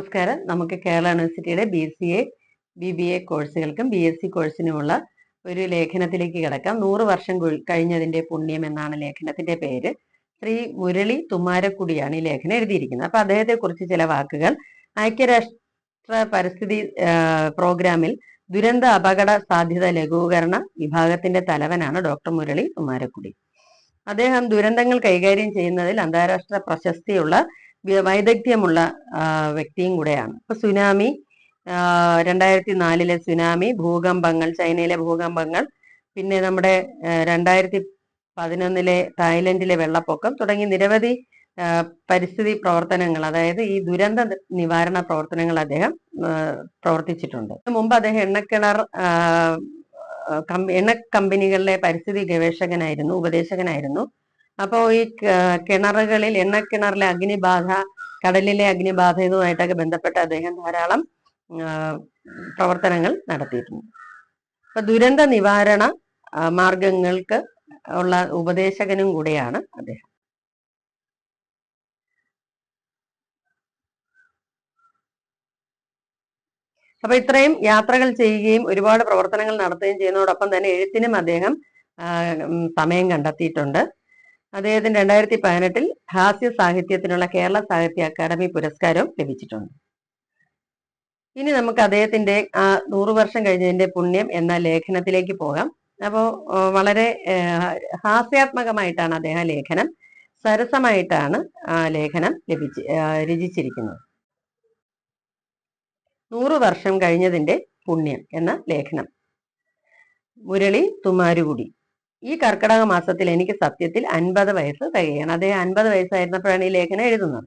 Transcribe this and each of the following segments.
നമസ്കാരം. നമുക്ക് കേരള യൂണിവേഴ്സിറ്റിയുടെ B C A B B A കോഴ്സുകൾക്കും B S C കോഴ്സിനുമുള്ള ഒരു ലേഖനത്തിലേക്ക് കിടക്കാം. നൂറ് വർഷം കഴിഞ്ഞതിന്റെ പുണ്യം എന്നാണ് ലേഖനത്തിന്റെ പേര്. ശ്രീ മുരളി തുമാരക്കുടിയാണ് ഈ ലേഖനം എഴുതിയിരിക്കുന്നത്. അപ്പൊ അദ്ദേഹത്തെ കുറിച്ച് ചില വാക്കുകൾ. ഐക്യരാഷ്ട്ര പരിസ്ഥിതി പ്രോഗ്രാമിൽ ദുരന്ത അപകട സാധ്യത ലഘൂകരണ വിഭാഗത്തിന്റെ തലവനാണ് ഡോക്ടർ മുരളി തുമാരക്കുടി അദ്ദേഹം ദുരന്തങ്ങൾ കൈകാര്യം ചെയ്യുന്നതിൽ അന്താരാഷ്ട്ര പ്രശസ്തിയുള്ള വൈദഗ്ധ്യമുള്ള വ്യക്തിയും കൂടെയാണ്. ഇപ്പൊ സുനാമി രണ്ടായിരത്തി നാലിലെ സുനാമി ഭൂകമ്പങ്ങൾ ചൈനയിലെ ഭൂകമ്പങ്ങൾ പിന്നെ നമ്മുടെ രണ്ടായിരത്തി പതിനൊന്നിലെ തായ്ലൻഡിലെ വെള്ളപ്പൊക്കം തുടങ്ങി നിരവധി പരിസ്ഥിതി പ്രവർത്തനങ്ങൾ അതായത് ഈ ദുരന്ത നിവാരണ പ്രവർത്തനങ്ങൾ അദ്ദേഹം പ്രവർത്തിച്ചിട്ടുണ്ട്. മുമ്പ് അദ്ദേഹം എണ്ണക്കിണർ എണ്ണ കമ്പനികളിലെ പരിസ്ഥിതി ഗവേഷകനായിരുന്നു ഉപദേശകനായിരുന്നു. അപ്പോൾ ഈ കിണറുകളിൽ എണ്ണക്കിണറിലെ അഗ്നിബാധ കടലിലെ അഗ്നിബാധ ഇതുമായിട്ടൊക്കെ ബന്ധപ്പെട്ട് അദ്ദേഹം ധാരാളം പ്രവർത്തനങ്ങൾ നടത്തിയിട്ടുണ്ട്. അപ്പൊ ദുരന്ത നിവാരണ മാർഗങ്ങൾക്ക് ഉള്ള ഉപദേശകനും കൂടെയാണ് അദ്ദേഹം. അപ്പൊ ഇത്രയും യാത്രകൾ ചെയ്യുകയും ഒരുപാട് പ്രവർത്തനങ്ങൾ നടത്തുകയും ചെയ്യുന്നതോടൊപ്പം തന്നെ എഴുത്തിനും അദ്ദേഹം സമയം കണ്ടെത്തിയിട്ടുണ്ട്. അദ്ദേഹത്തിന് രണ്ടായിരത്തി പതിനെട്ടിൽ ഹാസ്യ സാഹിത്യത്തിനുള്ള കേരള സാഹിത്യ അക്കാദമി പുരസ്കാരവും ലഭിച്ചിട്ടുണ്ട്. ഇനി നമുക്ക് അദ്ദേഹത്തിന്റെ ആ നൂറു വർഷം കഴിഞ്ഞതിന്റെ പുണ്യം എന്ന ലേഖനത്തിലേക്ക് പോകാം. അപ്പോ വളരെ ഹാസ്യാത്മകമായിട്ടാണ് അദ്ദേഹം ലേഖനം സരസമായിട്ടാണ് ആ ലേഖനം ലഭിച്ച് രചിച്ചിരിക്കുന്നത്. നൂറു വർഷം കഴിഞ്ഞതിന്റെ പുണ്യം എന്ന ലേഖനം. മുരളി തുമാരുകുടി ഈ കർക്കിടക മാസത്തിൽ എനിക്ക് സത്യത്തിൽ അൻപത് വയസ്സ് തികയാണ്. അദ്ദേഹം അൻപത് വയസ്സായിരുന്നപ്പോഴാണ് ഈ ലേഖനം എഴുതുന്നത്.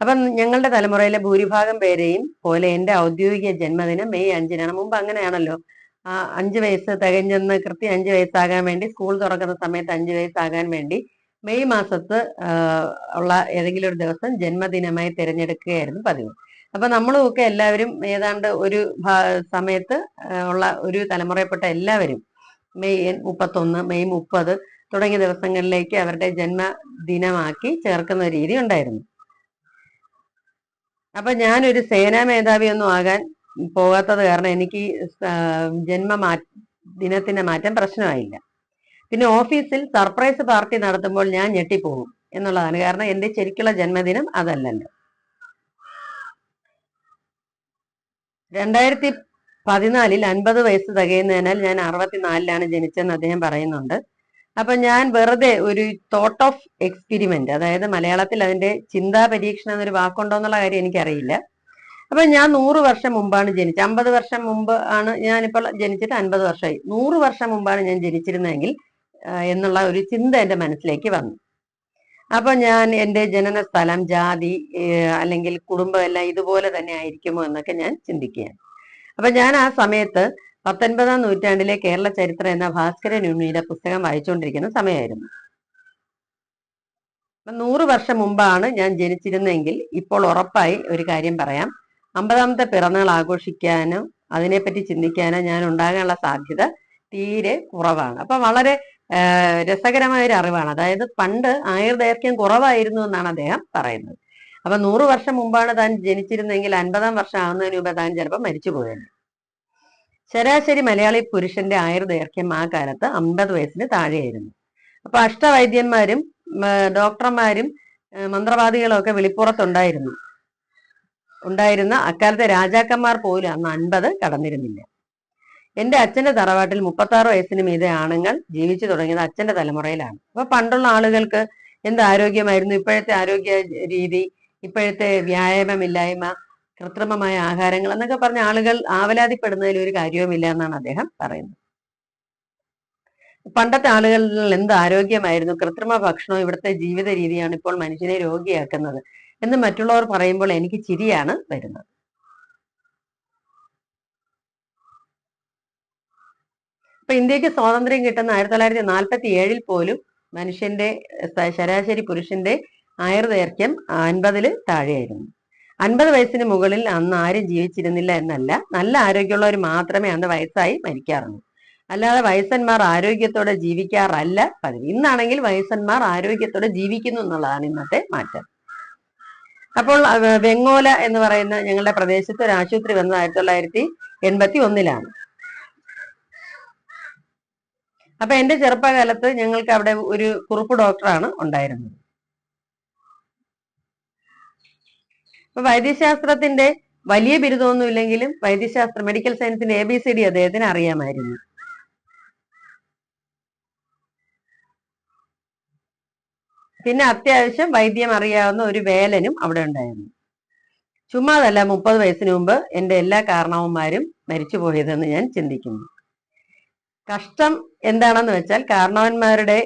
അപ്പം ഞങ്ങളുടെ തലമുറയിലെ ഭൂരിഭാഗം പേരെയും പോലെ എന്റെ ഔദ്യോഗിക ജന്മദിനം മെയ് അഞ്ചിനാണ്. മുമ്പ് അങ്ങനെയാണല്ലോ. ആ അഞ്ച് വയസ്സ് തികഞ്ഞെന്ന് കൃത്യം അഞ്ച് വയസ്സാകാൻ വേണ്ടി സ്കൂൾ തുറക്കുന്ന സമയത്ത് അഞ്ച് വയസ്സാകാൻ വേണ്ടി മെയ് മാസത്ത് ഉള്ള ഏതെങ്കിലും ഒരു ദിവസം ജന്മദിനമായി തിരഞ്ഞെടുക്കുകയായിരുന്നു പതിവ്. അപ്പൊ നമ്മളും ഒക്കെ എല്ലാവരും ഏതാണ്ട് ഒരു സമയത്ത് ഉള്ള ഒരു തലമുറയിൽപ്പെട്ട എല്ലാവരും മെയ് മുപ്പത്തൊന്ന് മെയ് മുപ്പത് തുടങ്ങിയ ദിവസങ്ങളിലേക്ക് അവരുടെ ജന്മദിനമാക്കി ചേർക്കുന്ന രീതി ഉണ്ടായിരുന്നു. അപ്പൊ ഞാനൊരു സേനാ മേധാവിയൊന്നും ആകാൻ പോകാത്തത് കാരണം എനിക്ക് ജന്മ ദിനത്തിന്റെ മാറ്റം പ്രശ്നമായില്ല. പിന്നെ ഓഫീസിൽ സർപ്രൈസ് പാർട്ടി നടത്തുമ്പോൾ ഞാൻ ഞെട്ടിപ്പോകും എന്നുള്ളതാണ് കാരണം എന്റെ ശരിക്കുള്ള ജന്മദിനം അതല്ലല്ലോ. രണ്ടായിരത്തി പതിനാലിൽ അൻപത് വയസ്സ് തികയുന്നതിനാൽ ഞാൻ അറുപത്തിനാലിലാണ് ജനിച്ചതെന്ന് അദ്ദേഹം പറയുന്നുണ്ട്. അപ്പൊ ഞാൻ വെറുതെ ഒരു തോട്ട് ഓഫ് എക്സ്പെരിമെന്റ് അതായത് മലയാളത്തിൽ അതിന്റെ ചിന്താ പരീക്ഷണം എന്നൊരു വാക്കുണ്ടോ എന്നുള്ള കാര്യം എനിക്കറിയില്ല. അപ്പൊ ഞാൻ നൂറ് വർഷം മുമ്പാണ് ജനിച്ചത്. അമ്പത് വർഷം മുമ്പ് ആണ് ഞാനിപ്പോൾ ജനിച്ചിട്ട് അൻപത് വർഷമായി. നൂറ് വർഷം മുമ്പാണ് ഞാൻ ജനിച്ചിരുന്നതെങ്കിൽ എന്നുള്ള ഒരു ചിന്ത എന്റെ മനസ്സിലേക്ക് വന്നു. അപ്പൊ ഞാൻ എന്റെ ജനന സ്ഥലം ജാതി അല്ലെങ്കിൽ കുടുംബം എല്ലാം ഇതുപോലെ തന്നെ ആയിരിക്കുമോ എന്നൊക്കെ ഞാൻ ചിന്തിക്കുകയാണ്. അപ്പൊ ഞാൻ ആ സമയത്ത് പത്തൊൻപതാം നൂറ്റാണ്ടിലെ കേരള ചരിത്രം എന്ന ഭാസ്കരൻ ഉണ്ണിയുടെ പുസ്തകം വായിച്ചുകൊണ്ടിരിക്കുന്ന സമയമായിരുന്നു. നൂറ് വർഷം മുമ്പാണ് ഞാൻ ജനിച്ചിരുന്നെങ്കിൽ ഇപ്പോൾ ഉറപ്പായി ഒരു കാര്യം പറയാം. അമ്പതാമത്തെ പിറന്നാൾ ആഘോഷിക്കാനോ അതിനെപ്പറ്റി ചിന്തിക്കാനോ ഞാൻ ഉണ്ടാകാനുള്ള സാധ്യത തീരെ കുറവാണ്. അപ്പൊ വളരെ രസകരമായ ഒരു അറിവാണ്. അതായത് പണ്ട് ആയുർദൈർഘ്യം കുറവായിരുന്നു എന്നാണ് അദ്ദേഹം പറയുന്നത്. അപ്പൊ നൂറ് വർഷം മുമ്പാണ് താൻ ജനിച്ചിരുന്നെങ്കിൽ അൻപതാം വർഷം ആവുന്നതിന് മുമ്പ് താൻ ചിലപ്പോൾ മരിച്ചു പോയത് ശരാശരി മലയാളി പുരുഷന്റെ ആയുർദൈർഘ്യം ആ കാലത്ത് അമ്പത് വയസ്സിന് താഴെയായിരുന്നു. അപ്പൊ അഷ്ടവൈദ്യന്മാരും ഡോക്ടർമാരും മന്ത്രവാദികളും ഒക്കെ വെളിപ്പുറത്തുണ്ടായിരുന്നു. ഉണ്ടായിരുന്ന അക്കാലത്തെ രാജാക്കന്മാർ പോലും അന്ന് അൻപത് കടന്നിരുന്നില്ല. എന്റെ അച്ഛന്റെ തറവാട്ടിൽ മുപ്പത്തി ആറ് വയസ്സിന് മീതെ ആണുങ്ങൾ ജീവിച്ചു തുടങ്ങിയത് അച്ഛന്റെ തലമുറയിലാണ്. അപ്പൊ പണ്ടുള്ള ആളുകൾക്ക് എന്ത് ആരോഗ്യമായിരുന്നു? ഇപ്പോഴത്തെ ആരോഗ്യ രീതി ഇപ്പോഴത്തെ വ്യായാമമില്ലായ്മ കൃത്രിമമായ ആഹാരങ്ങൾ എന്നൊക്കെ പറഞ്ഞ ആളുകൾ ആവലാതിപ്പെടുന്നതിൽ ഒരു കാര്യവുമില്ല എന്നാണ് അദ്ദേഹം പറയുന്നത്. പണ്ടത്തെ ആളുകളിൽ എന്ത് ആരോഗ്യമായിരുന്നു? കൃത്രിമ ഭക്ഷണവും ഇവിടുത്തെ ജീവിത രീതിയാണ് ഇപ്പോൾ മനുഷ്യനെ രോഗിയാക്കുന്നത് എന്ന് മറ്റുള്ളവർ പറയുമ്പോൾ എനിക്ക് ചിരിയാണ് വരുന്നത്. ഇപ്പൊ ഇന്ത്യയ്ക്ക് സ്വാതന്ത്ര്യം കിട്ടുന്ന ആയിരത്തി തൊള്ളായിരത്തി നാൽപ്പത്തി ഏഴിൽ പോലും മനുഷ്യന്റെ ശരാശരി പുരുഷന്റെ ആയുർദൈർഘ്യം അൻപതിൽ താഴെയായിരുന്നു. അൻപത് വയസ്സിന് മുകളിൽ അന്ന് ആരും ജീവിച്ചിരുന്നില്ല എന്നല്ല നല്ല ആരോഗ്യമുള്ളവർ മാത്രമേ അന്ന് വയസ്സായി മരിക്കാറുള്ളൂ. അല്ലാതെ വയസ്സന്മാർ ആരോഗ്യത്തോടെ ജീവിക്കാറല്ല പതിവ്. ഇന്നാണെങ്കിൽ വയസ്സന്മാർ ആരോഗ്യത്തോടെ ജീവിക്കുന്നു എന്നുള്ളതാണ് ഇന്നത്തെ മാറ്റം. അപ്പോൾ വെങ്ങോല എന്ന് പറയുന്ന ഞങ്ങളുടെ പ്രദേശത്ത് ഒരു ആശുപത്രി വന്നത് ആയിരത്തി തൊള്ളായിരത്തി എൺപത്തി ഒന്നിലാണ് അപ്പൊ എന്റെ ചെറുപ്പകാലത്ത് ഞങ്ങൾക്ക് അവിടെ ഒരു കുറുപ്പ് ഡോക്ടറാണ് ഉണ്ടായിരുന്നത്. അപ്പൊ വൈദ്യശാസ്ത്രത്തിന്റെ വലിയ ബിരുദമൊന്നും ഇല്ലെങ്കിലും വൈദ്യശാസ്ത്ര മെഡിക്കൽ സയൻസിന്റെ എ ബി സി ഡി അദ്ദേഹത്തിന് അറിയാമായിരുന്നു. പിന്നെ അത്യാവശ്യം വൈദ്യം അറിയാവുന്ന ഒരു വേലനും അവിടെ ഉണ്ടായിരുന്നു. ചുമ്മാതല്ല മുപ്പത് വയസ്സിന് മുമ്പ് എന്റെ എല്ലാ കാരണവന്മാരും മരിച്ചു പോയതെന്ന് ഞാൻ ചിന്തിക്കുന്നു. കഷ്ടം എന്താണെന്ന് വെച്ചാൽ കാരണവന്മാരുടെ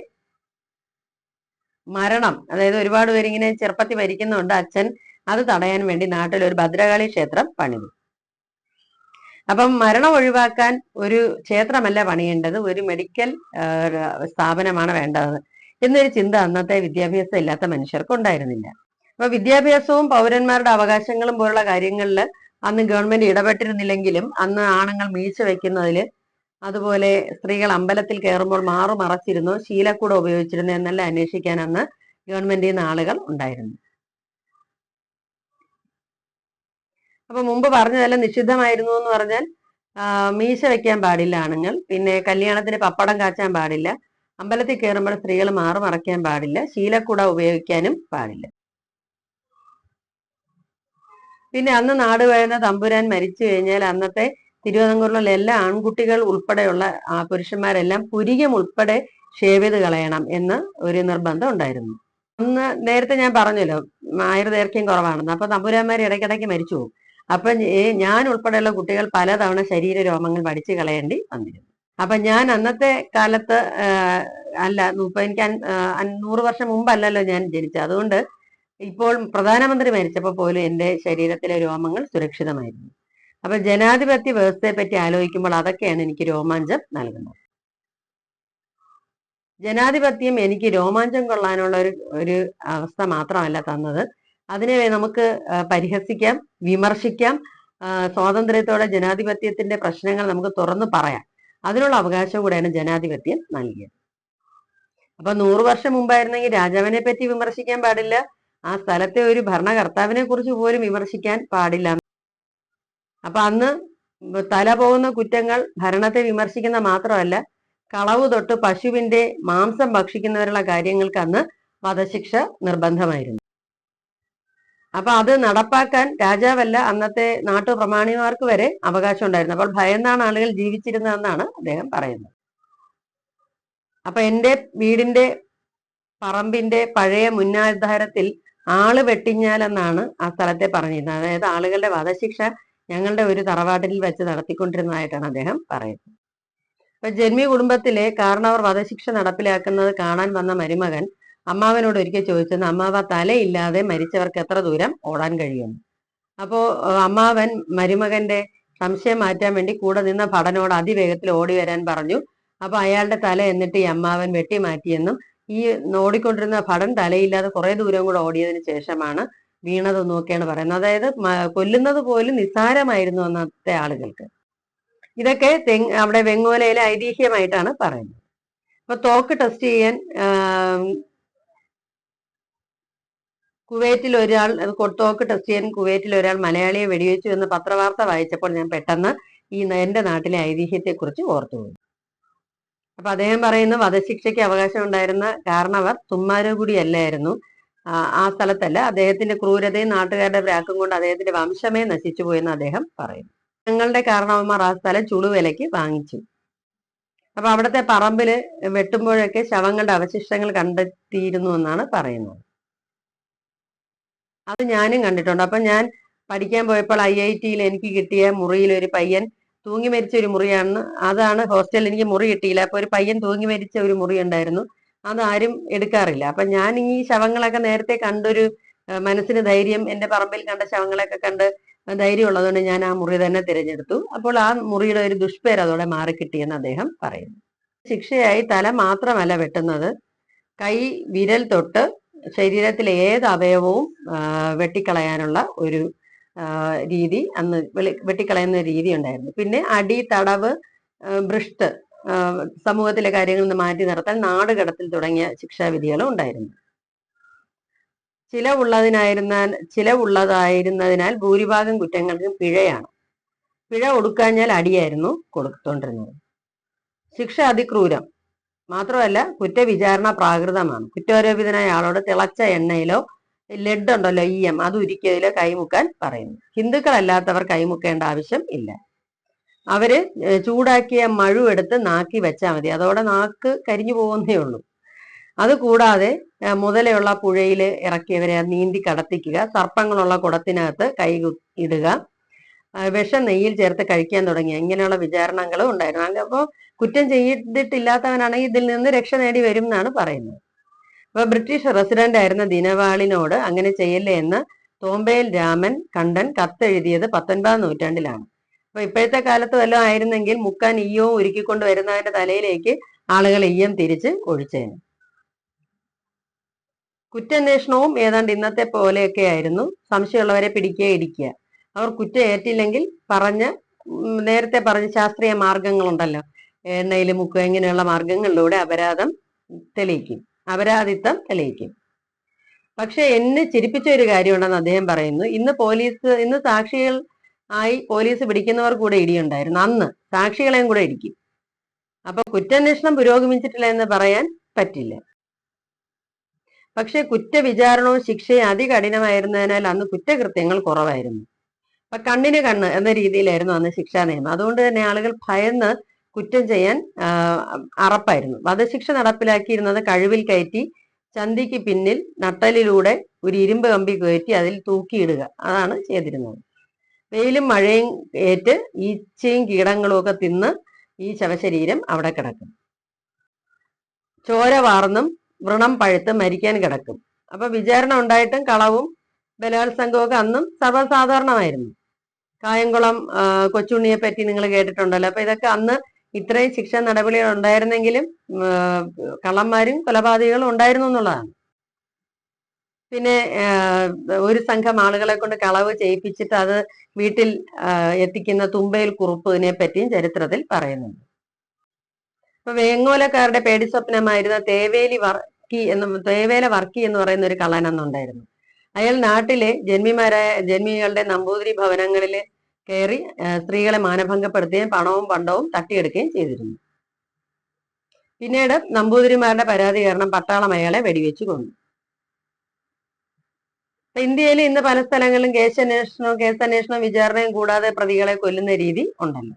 മരണം അതായത് ഒരുപാട് പേരിങ്ങനെ ചെറുപ്പത്തിൽ മരിക്കുന്നുണ്ട് അച്ഛൻ അത് തടയാൻ വേണ്ടി നാട്ടിൽ ഒരു ഭദ്രകാളി ക്ഷേത്രം പണിതു. അപ്പം മരണം ഒഴിവാക്കാൻ ഒരു ക്ഷേത്രമല്ല പണിയേണ്ടത് ഒരു മെഡിക്കൽ സ്ഥാപനമാണ് വേണ്ടത് എന്നൊരു ചിന്ത അന്നത്തെ വിദ്യാഭ്യാസം ഇല്ലാത്ത മനുഷ്യർക്ക് ഉണ്ടായിരുന്നില്ല. അപ്പൊ വിദ്യാഭ്യാസവും പൗരന്മാരുടെ അവകാശങ്ങളും പോലുള്ള കാര്യങ്ങളിൽ അന്ന് ഗവൺമെന്റ് ഇടപെട്ടിരുന്നില്ലെങ്കിലും അന്ന് ആണുങ്ങൾ മീശ വെക്കുന്നതിൽ അതുപോലെ സ്ത്രീകൾ അമ്പലത്തിൽ കയറുമ്പോൾ മാറു മറച്ചിരുന്നു ശീലക്കൂട ഉപയോഗിച്ചിരുന്നു എന്നെല്ലാം അന്വേഷിക്കാൻ അന്ന് ഗവൺമെന്റിൽ നിന്ന് ആളുകൾ ഉണ്ടായിരുന്നു. അപ്പൊ മുമ്പ് പറഞ്ഞതെല്ലാം നിഷിദ്ധമായിരുന്നു എന്ന് പറഞ്ഞാൽ മീശ വെക്കാൻ പാടില്ല ആണുങ്ങൾ. പിന്നെ കല്യാണത്തിന് പപ്പടം കാച്ചാൻ പാടില്ല. അമ്പലത്തിൽ കയറുമ്പോൾ സ്ത്രീകൾ മാറു മറയ്ക്കാൻ പാടില്ല. ശീലക്കുട ഉപയോഗിക്കാനും പാടില്ല. പിന്നെ അന്ന് നാട് വേഴുന്ന തമ്പുരാൻ മരിച്ചു കഴിഞ്ഞാൽ അന്നത്തെ തിരുവിതാംകൂറിലുള്ള എല്ലാ ആൺകുട്ടികൾ ഉൾപ്പെടെയുള്ള ആ, പുരുഷന്മാരെല്ലാം പുരികം ഉൾപ്പെടെ ഷേവ് കളയണം എന്ന് ഒരു നിർബന്ധം ഉണ്ടായിരുന്നു. അന്ന് നേരത്തെ ഞാൻ പറഞ്ഞല്ലോ ആയുർദൈർഘ്യം കുറവാണെന്ന്. അപ്പൊ തമ്പുരാന്മാർ ഇടയ്ക്കിടയ്ക്ക് മരിച്ചു പോകും. അപ്പൊ ഞാൻ ഉൾപ്പെടെയുള്ള കുട്ടികൾ പലതവണ ശരീര രോമങ്ങൾ വടിച്ചു കളയേണ്ടി വന്നിരുന്നു. അപ്പൊ ഞാൻ അന്നത്തെ കാലത്ത് അല്ല ഇപ്പൊ എനിക്ക് അഞ്ഞൂറ് വർഷം മുമ്പല്ലല്ലോ ഞാൻ ജനിച്ചത്. അതുകൊണ്ട് ഇപ്പോൾ പ്രധാനമന്ത്രി മരിച്ചപ്പോൾ പോലും എന്റെ ശരീരത്തിലെ രോമങ്ങൾ സുരക്ഷിതമായിരുന്നു. അപ്പൊ ജനാധിപത്യ വ്യവസ്ഥയെ പറ്റി ആലോചിക്കുമ്പോൾ അതൊക്കെയാണ് എനിക്ക് രോമാഞ്ചം നൽകുന്നത്. ജനാധിപത്യം എനിക്ക് രോമാഞ്ചം കൊള്ളാനുള്ള ഒരു ഒരു അവസ്ഥ മാത്രമല്ല തന്നത്. അതിനെ നമുക്ക് പരിഹസിക്കാം വിമർശിക്കാം സ്വാതന്ത്ര്യത്തോടെ ജനാധിപത്യത്തിന്റെ പ്രശ്നങ്ങൾ നമുക്ക് തുറന്നു പറയാം. അതിനുള്ള അവകാശം കൂടെയാണ് ജനാധിപത്യം നൽകിയത്. അപ്പൊ നൂറു വർഷം മുമ്പായിരുന്നെങ്കിൽ രാജാവിനെ പറ്റി വിമർശിക്കാൻ പാടില്ല. ആ സ്ഥലത്തെ ഒരു ഭരണകർത്താവിനെ കുറിച്ച് പോലും വിമർശിക്കാൻ പാടില്ല. അപ്പൊ അന്ന് തല പോകുന്ന കുറ്റങ്ങൾ ഭരണത്തെ വിമർശിക്കുന്ന മാത്രമല്ല കളവ് തൊട്ട് പശുവിന്റെ മാംസം ഭക്ഷിക്കുന്നവരുള്ള കാര്യങ്ങൾക്ക് അന്ന് വധശിക്ഷ നിർബന്ധമായിരുന്നു. അപ്പൊ അത് നടപ്പാക്കാൻ രാജാവല്ല അന്നത്തെ നാട്ടു പ്രമാണിമാർക്ക് വരെ അവകാശം ഉണ്ടായിരുന്നു അപ്പോൾ ഭയന്നാണ് ആളുകൾ ജീവിച്ചിരുന്നതെന്നാണ് അദ്ദേഹം പറയുന്നത്. അപ്പൊ എന്റെ വീടിന്റെ പറമ്പിന്റെ പഴയ മുന്നാധാരത്തിൽ ആൾ വെട്ടിഞ്ഞാലെന്നാണ് ആ സ്ഥലത്തെ പറഞ്ഞിരുന്നത്. അതായത് ആളുകളുടെ വധശിക്ഷ ഞങ്ങളുടെ ഒരു തറവാട്ടിൽ വെച്ച് നടത്തിക്കൊണ്ടിരുന്നതായിട്ടാണ് അദ്ദേഹം പറയുന്നത്. അപ്പൊ ജന്മി കുടുംബത്തിലെ കാരണവർ വധശിക്ഷ നടപ്പിലാക്കുന്നത് കാണാൻ വന്ന മരുമകൻ അമ്മാവനോട് ഒരിക്കൽ ചോദിച്ചെന്ന് അമ്മാവ തലയില്ലാതെ മരിച്ചവർക്ക് എത്ര ദൂരം ഓടാൻ കഴിയും? അപ്പോ അമ്മാവൻ മരുമകന്റെ സംശയം മാറ്റാൻ വേണ്ടി കൂടെ നിന്ന ഭടനോട് അതിവേഗത്തിൽ ഓടി വരാൻ പറഞ്ഞു. അപ്പൊ അയാളുടെ തല എന്നിട്ട് ഈ അമ്മാവൻ വെട്ടി മാറ്റിയെന്നും ഈ ഓടിക്കൊണ്ടിരുന്ന ഭടൻ തലയില്ലാതെ കുറെ ദൂരം കൂടെ ഓടിയതിനു ശേഷമാണ് വീണത് നോക്കിയാണ് പറയുന്നത്. അതായത് കൊല്ലുന്നത് പോലും നിസ്സാരമായിരുന്നു അന്നത്തെ ആളുകൾക്ക്. ഇതൊക്കെ തെങ് അവിടെ വെങ്ങോലയിലെ ഐതിഹ്യമായിട്ടാണ് പറയുന്നത്. അപ്പൊ തോക്ക് ടെസ്റ്റ് ചെയ്യാൻ കുവൈറ്റിൽ ഒരാൾ കൊട്ടോക്ക് ടെസ്റ്റ് ചെയ്യാൻ കുവൈറ്റിൽ ഒരാൾ മലയാളിയെ വെടിവെച്ചു എന്ന് പത്രവാർത്ത വായിച്ചപ്പോൾ ഞാൻ പെട്ടെന്ന് ഈ എന്റെ നാട്ടിലെ ഐതിഹ്യത്തെ കുറിച്ച് ഓർത്തുപോയി അപ്പൊ അദ്ദേഹം പറയുന്നു വധശിക്ഷയ്ക്ക് അവകാശം ഉണ്ടായിരുന്ന കാരണവർ തുമ്മാരുകുടി അല്ലായിരുന്നു ആ സ്ഥലത്തല്ല അദ്ദേഹത്തിന്റെ ക്രൂരതയും നാട്ടുകാരുടെ പ്രാക്കും കൊണ്ട് അദ്ദേഹത്തിന്റെ വംശമേ നശിച്ചു പോയെന്ന് അദ്ദേഹം പറയുന്നു. ഞങ്ങളുടെ കാരണവന്മാർ ആ സ്ഥലം ചുളുവിലയ്ക്ക് വാങ്ങിച്ചു. അപ്പൊ അവിടുത്തെ പറമ്പിൽ വെട്ടുമ്പോഴൊക്കെ ശവങ്ങളുടെ അവശിഷ്ടങ്ങൾ കണ്ടെത്തിയിരുന്നു എന്നാണ് പറയുന്നത്. അത് ഞാനും കണ്ടിട്ടുണ്ട്. അപ്പൊ ഞാൻ പഠിക്കാൻ പോയപ്പോൾ ഐ ഐ ടിയിൽ എനിക്ക് കിട്ടിയ മുറിയിൽ ഒരു പയ്യൻ തൂങ്ങി മരിച്ച ഒരു മുറിയാണ് അതാണ് ഹോസ്റ്റലിൽ എനിക്ക് മുറി കിട്ടിയില്ല. അപ്പൊ ഒരു പയ്യൻ തൂങ്ങി മരിച്ച ഒരു മുറി ഉണ്ടായിരുന്നു. അതാരും എടുക്കാറില്ല. അപ്പൊ ഞാൻ ഈ ശവങ്ങളൊക്കെ നേരത്തെ കണ്ടൊരു മനസ്സിന് ധൈര്യം എന്റെ പറമ്പിൽ കണ്ട ശവങ്ങളൊക്കെ കണ്ട് ധൈര്യം ഉള്ളതുകൊണ്ട് ഞാൻ ആ മുറി തന്നെ തിരഞ്ഞെടുത്തു. അപ്പോൾ ആ മുറിയുടെ ഒരു ദുഷ്പേര് അതോടെ മാറിക്കിട്ടിയെന്ന് അദ്ദേഹം പറയുന്നു. ശിക്ഷയായി തല മാത്രമല്ല വെട്ടുന്നത്. കൈ വിരൽ തൊട്ട് ശരീരത്തിലെ ഏത് അവയവവും വെട്ടിക്കളയാനുള്ള ഒരു രീതി അന്ന് വെട്ടിക്കളയുന്ന രീതി ഉണ്ടായിരുന്നു. പിന്നെ അടി തടവ് ഭ്രഷ്ട് സമൂഹത്തിലെ കാര്യങ്ങളിൽ നിന്ന് മാറ്റി നിർത്താൻ നാടുകടത്തിൽ തുടങ്ങിയ ശിക്ഷാവിധികളും ഉണ്ടായിരുന്നു. ചിലവുള്ളതിനായിരുന്ന ചിലവുള്ളതായിരുന്നതിനാൽ ഭൂരിഭാഗം കുറ്റങ്ങൾക്കും പിഴയാണ്. പിഴ ഒടുക്കാഞ്ഞാൽ അടിയായിരുന്നു കൊടുത്തോണ്ടിരുന്നത്. ശിക്ഷ അതിക്രൂരം. മാത്രമല്ല കുറ്റവിചാരണ പ്രാകൃതമാണ്. കുറ്റാരോപിതനായ ആളോട് തിളച്ച എണ്ണയിലോ ലെഡ് ഉണ്ടല്ലോ ഇ എം അത് ഉരുക്കിയതിലോ കൈമുക്കാൻ പറയുന്നു. ഹിന്ദുക്കളല്ലാത്തവർ കൈമുക്കേണ്ട ആവശ്യം ഇല്ല. അവർ ചൂടാക്കിയ മഴു എടുത്ത് നാക്കി വെച്ചാൽ മതി. അതോടെ നാക്ക് കരിഞ്ഞു പോകുന്നേ ഉള്ളൂ. അത് കൂടാതെ മുതലയുള്ള പുഴയിൽ ഇറക്കിയവരെ നീന്തി കടത്തിക്കുക സർപ്പങ്ങളുള്ള കുടത്തിനകത്ത് കൈ ഇടുക വിഷം നെയ്യിൽ ചേർത്ത് കഴിക്കാൻ തുടങ്ങി ഇങ്ങനെയുള്ള വിചാരണകളും ഉണ്ടായിരുന്നു. അപ്പോൾ അപ്പോ കുറ്റം ചെയ്തിട്ടില്ലാത്തവനാണെങ്കിൽ ഇതിൽ നിന്ന് രക്ഷ നേടി വരും എന്നാണ് പറയുന്നത്. അപ്പൊ ബ്രിട്ടീഷ് റെസിഡന്റ് ആയിരുന്ന ദിനവാളിനോട് അങ്ങനെ ചെയ്യല്ലേ എന്ന് തോമ്പയിൽ രാമൻ കണ്ടൻ കത്തെഴുതിയത് പത്തൊൻപതാം നൂറ്റാണ്ടിലാണ്. അപ്പൊ ഇപ്പോഴത്തെ കാലത്ത് വല്ലതും ആയിരുന്നെങ്കിൽ മുക്കാൻ ഈയവും ഉരുക്കിക്കൊണ്ട് വരുന്നവന്റെ തലയിലേക്ക് ആളുകൾ ഈയം തിരിച്ച് ഒഴിച്ചേനെ. കുറ്റാന്വേഷണവും ഏതാണ്ട് ഇന്നത്തെ പോലെയൊക്കെ ആയിരുന്നു. സംശയമുള്ളവരെ പിടിക്കുക ഇടിക്കുക. അവർ കുറ്റം ഏറ്റില്ലെങ്കിൽ പറഞ്ഞ് നേരത്തെ പറഞ്ഞ ശാസ്ത്രീയ മാർഗങ്ങളുണ്ടല്ലോ. എണ്ണയിൽ മുക്കുക ഇങ്ങനെയുള്ള മാർഗങ്ങളിലൂടെ അപരാധം തെളിയിക്കും. അപരാധിത്വം തെളിയിക്കും. പക്ഷെ എന്നെ ചിരിപ്പിച്ച ഒരു കാര്യമുണ്ടെന്ന് അദ്ദേഹം പറയുന്നു. ഇന്ന് പോലീസ് ഇന്ന് സാക്ഷികൾ ആയി പോലീസ് പിടിക്കുന്നവർ കൂടെ ഇടിയുണ്ടായിരുന്നു. അന്ന് സാക്ഷികളെയും കൂടെ ഇടിക്കും. അപ്പൊ കുറ്റാന്വേഷണം പുരോഗമിച്ചിട്ടില്ല എന്ന് പറയാൻ പറ്റില്ല. പക്ഷെ കുറ്റവിചാരണവും ശിക്ഷയും അതികഠിനമായിരുന്നതിനാൽ അന്ന് കുറ്റകൃത്യങ്ങൾ കുറവായിരുന്നു. അപ്പൊ കണ്ണിന് കണ്ണ് എന്ന രീതിയിലായിരുന്നു അന്ന് ശിക്ഷാ നിയമം. അതുകൊണ്ട് തന്നെ ആളുകൾ ഭയന്ന് കുറ്റം ചെയ്യാൻ അറപ്പായിരുന്നു. വധശിക്ഷ നടപ്പിലാക്കിയിരുന്നത് കഴിവിൽ കയറ്റി ചന്തിക്ക് പിന്നിൽ നട്ടലിലൂടെ ഒരു ഇരുമ്പ് കമ്പി കയറ്റി അതിൽ തൂക്കിയിടുക. അതാണ് ചെയ്തിരുന്നത്. വെയിലും മഴയും ഏറ്റ് ഈച്ചയും കീടങ്ങളും ഒക്കെ തിന്ന് ഈ ശവശരീരം അവിടെ കിടക്കും. ചോര വാർന്നും വ്രണം പഴുത്ത് മരിക്കാൻ കിടക്കും. അപ്പൊ വിചാരണ ഉണ്ടായിട്ടും കളവും ബലാത്സംഗവും ഒക്കെ അന്നും സർവസാധാരണമായിരുന്നു. കായംകുളം കൊച്ചുണ്ണിയെ പറ്റി നിങ്ങൾ കേട്ടിട്ടുണ്ടല്ലോ. അപ്പൊ ഇതൊക്കെ അന്ന് ഇത്രയും ശിക്ഷ നടപടികൾ ഉണ്ടായിരുന്നെങ്കിലും കള്ളന്മാരും കൊലപാതകങ്ങളും ഉണ്ടായിരുന്നു എന്നുള്ളതാണ്. പിന്നെ ഒരു സംഘം ആളുകളെ കൊണ്ട് കളവ് ചെയ്യിപ്പിച്ചിട്ട് അത് വീട്ടിൽ എത്തിക്കുന്ന തുമ്പയിൽ കുറുപ്പിനെ പറ്റിയും ചരിത്രത്തിൽ പറയുന്നുണ്ട്. അപ്പൊ വേങ്ങോലക്കാരുടെ പേടി സ്വപ്നമായിരുന്ന തേവേലി വർക്കി എന്ന് തേവേല വർക്കി എന്ന് പറയുന്ന ഒരു കള്ളൻ അന്നുണ്ടായിരുന്നു. അയാൾ നാട്ടിലെ ജന്മിമാരായ ജന്മികളുടെ നമ്പൂതിരി ഭവനങ്ങളിൽ കയറി സ്ത്രീകളെ മാനഭംഗപ്പെടുത്തുകയും പണവും പണ്ടവും തട്ടിയെടുക്കുകയും ചെയ്തിരുന്നു. പിന്നീട് നമ്പൂതിരിമാരുടെ പരാതി കാരണം പട്ടാളം അയാളെ വെടിവെച്ചു കൊന്നു. ഇന്ത്യയിൽ ഇന്ന് പല സ്ഥലങ്ങളിലും കേസന്വേഷണവും കേസന്വേഷണവും വിചാരണയും കൂടാതെ പ്രതികളെ കൊല്ലുന്ന രീതി ഉണ്ടല്ലോ.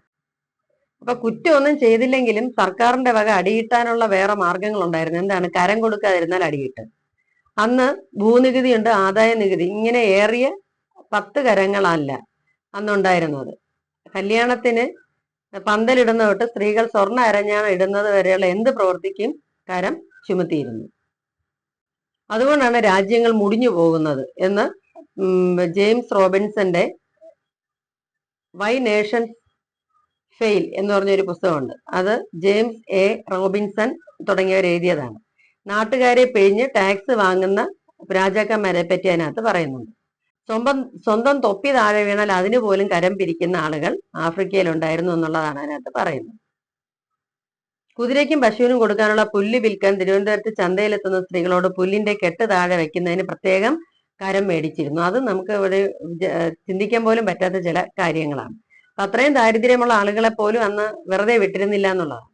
അപ്പൊ കുറ്റമൊന്നും ചെയ്തില്ലെങ്കിലും സർക്കാരിന്റെ വക അടിയിട്ടാനുള്ള വേറെ മാർഗങ്ങൾ ഉണ്ടായിരുന്നു എന്താണ്? കരം കൊടുക്കാതിരുന്നാൽ അടിയിട്ട് അന്ന് ഭൂനികുതിയുണ്ട് ആദായ നികുതി ഇങ്ങനെ ഏറിയ പത്ത് കരങ്ങളല്ല അന്നുണ്ടായിരുന്നത്. കല്യാണത്തിന് പന്തലിടുന്ന തൊട്ട് സ്ത്രീകൾ സ്വർണ അരഞ്ഞാണ് ഇടുന്നത് വരെയുള്ള എന്ത് പ്രവൃത്തിക്കും കരം ചുമത്തിയിരുന്നു. അതുകൊണ്ടാണ് രാജ്യങ്ങൾ മുടിഞ്ഞു പോകുന്നത് എന്ന് ജെയിംസ് റോബിൻസന്റെ വൈ നേഷൻ ഫെയിൽ എന്ന് പറഞ്ഞൊരു പുസ്തകമുണ്ട്. അത് ജെയിംസ് എ റോബിൻസൺ തുടങ്ങിയവർ എഴുതിയതാണ് നാട്ടുകാരെ പിഴിഞ്ഞ് ടാക്സ് വാങ്ങുന്ന രാജാക്കന്മാരെ പറ്റി അതിനകത്ത് പറയുന്നുണ്ട്. സ്വന്തം സ്വന്തം തൊപ്പി താഴെ വീണാൽ അതിന് പോലും കരം പിരിക്കുന്ന ആളുകൾ ആഫ്രിക്കയിൽ ഉണ്ടായിരുന്നു എന്നുള്ളതാണ് അതിനകത്ത് പറയുന്നത്. കുതിരയ്ക്കും പശുവിനും കൊടുക്കാനുള്ള പുല്ല് വിൽക്കാൻ തിരുവനന്തപുരത്ത് ചന്തയിലെത്തുന്ന സ്ത്രീകളോട് പുല്ലിന്റെ കെട്ട് താഴെ വെക്കുന്നതിന് പ്രത്യേകം കരം മേടിച്ചിരുന്നു. അത് നമുക്ക് ഇവിടെ ചിന്തിക്കാൻ പോലും പറ്റാത്ത ചില കാര്യങ്ങളാണ്. അത്രയും ദാരിദ്ര്യമുള്ള ആളുകളെ പോലും അന്ന് വെറുതെ വിട്ടിരുന്നില്ല എന്നുള്ളതാണ്.